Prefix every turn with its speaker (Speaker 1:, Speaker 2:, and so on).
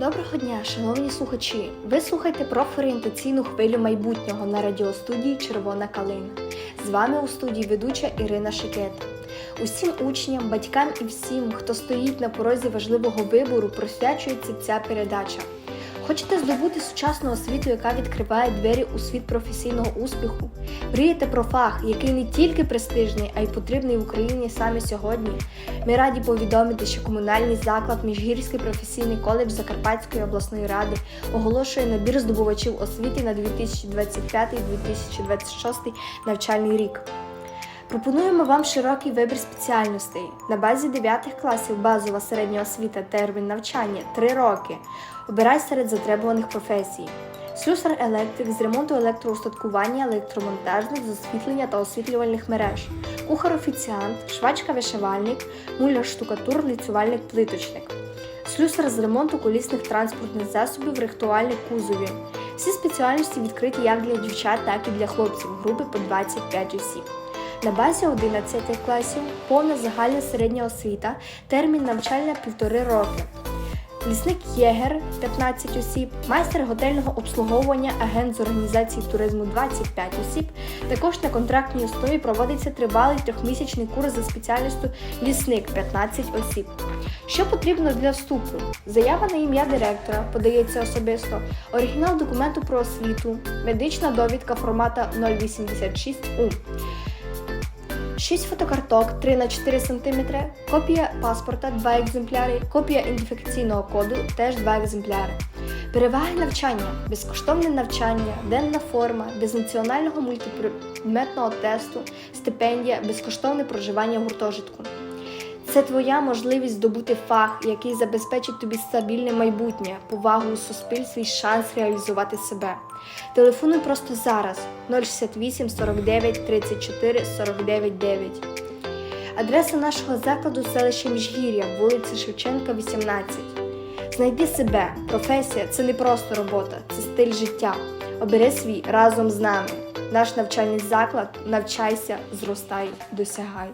Speaker 1: Доброго дня, шановні слухачі! Ви слухаєте профорієнтаційну хвилю майбутнього на радіостудії Червона калина. З вами у студії ведуча Ірина Шикета. Усім учням, батькам і всім, хто стоїть на порозі важливого вибору, присвячується ця передача. Хочете здобути сучасну освіту, яка відкриває двері у світ професійного успіху? Мрієте про фах, який не тільки престижний, а й потрібний в Україні саме сьогодні? Ми раді повідомити, що комунальний заклад Міжгірський професійний коледж Закарпатської обласної ради оголошує набір здобувачів освіти на 2025-2026 навчальний рік. Пропонуємо вам широкий вибір спеціальностей. На базі 9 класів базова середня освіта термін навчання 3 роки. Обирай серед затребуваних професій. Слюсар електрик з ремонту електроустаткування, електромонтажник з освітлення та освітлювальних мереж, кухар-офіціант, швачка-вишивальник, муляр-штукатур, ліцювальник плиточник, слюсар з ремонту колісних транспортних засобів, рихтувальник кузовів. Всі спеціальності відкриті як для дівчат, так і для хлопців, групи по 25 осіб. На базі 11 класів повна загальна середня освіта, термін навчання півтори роки. Лісник Єгер 15 осіб, майстер готельного обслуговування, агент з організації туризму 25 осіб. Також на контрактній основі проводиться тривалий трьохмісячний курс за спеціальністю лісник 15 осіб. Що потрібно для вступу? Заява на ім'я директора подається особисто, оригінал документу про освіту, медична довідка формата 086У. 6 фотокарток 3 на 4 см, копія паспорта 2 екземпляри, копія ідентифікаційного коду теж 2 екземпляри. Переваги навчання, безкоштовне навчання, денна форма, без національного мультипредметного тесту, стипендія, безкоштовне проживання в гуртожитку. Це твоя можливість здобути фах, який забезпечить тобі стабільне майбутнє, повагу у суспільстві і шанс реалізувати себе. Телефонуй просто зараз 068 49 34 49 9. Адреса нашого закладу селище Міжгір'я, вулиця Шевченка, 18. Знайди себе. Професія це не просто робота, це стиль життя. Обери свій разом з нами. Наш навчальний заклад навчайся, зростай, досягай.